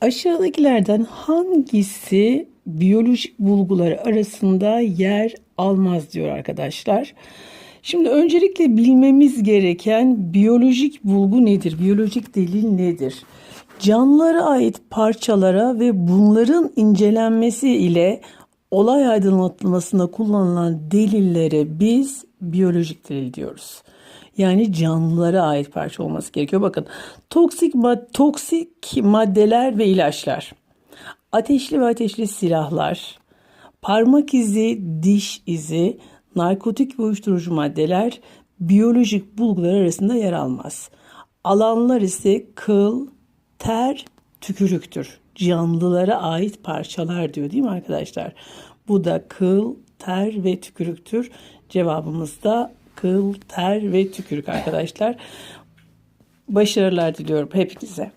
Aşağıdakilerden hangisi biyolojik bulgular arasında yer almaz diyor arkadaşlar. Şimdi öncelikle bilmemiz gereken biyolojik bulgu nedir? Biyolojik delil nedir? Canlılara ait parçalara ve bunların incelenmesi ile olay aydınlatılmasında kullanılan delillere biz biyolojik delil diyoruz. Yani canlılara ait parça olması gerekiyor. Bakın toksik, mad- toksik maddeler ve ilaçlar, ateşli ve ateşli silahlar, parmak izi, diş izi, narkotik ve uyuşturucu maddeler biyolojik bulgular arasında yer almaz. Alanlar ise kıl, ter, tükürüktür. Canlılara ait parçalar diyor değil mi arkadaşlar? Bu da kıl, ter ve tükürüktür. Cevabımız da kıl, ter ve tükürük arkadaşlar. Başarılar diliyorum hepinize.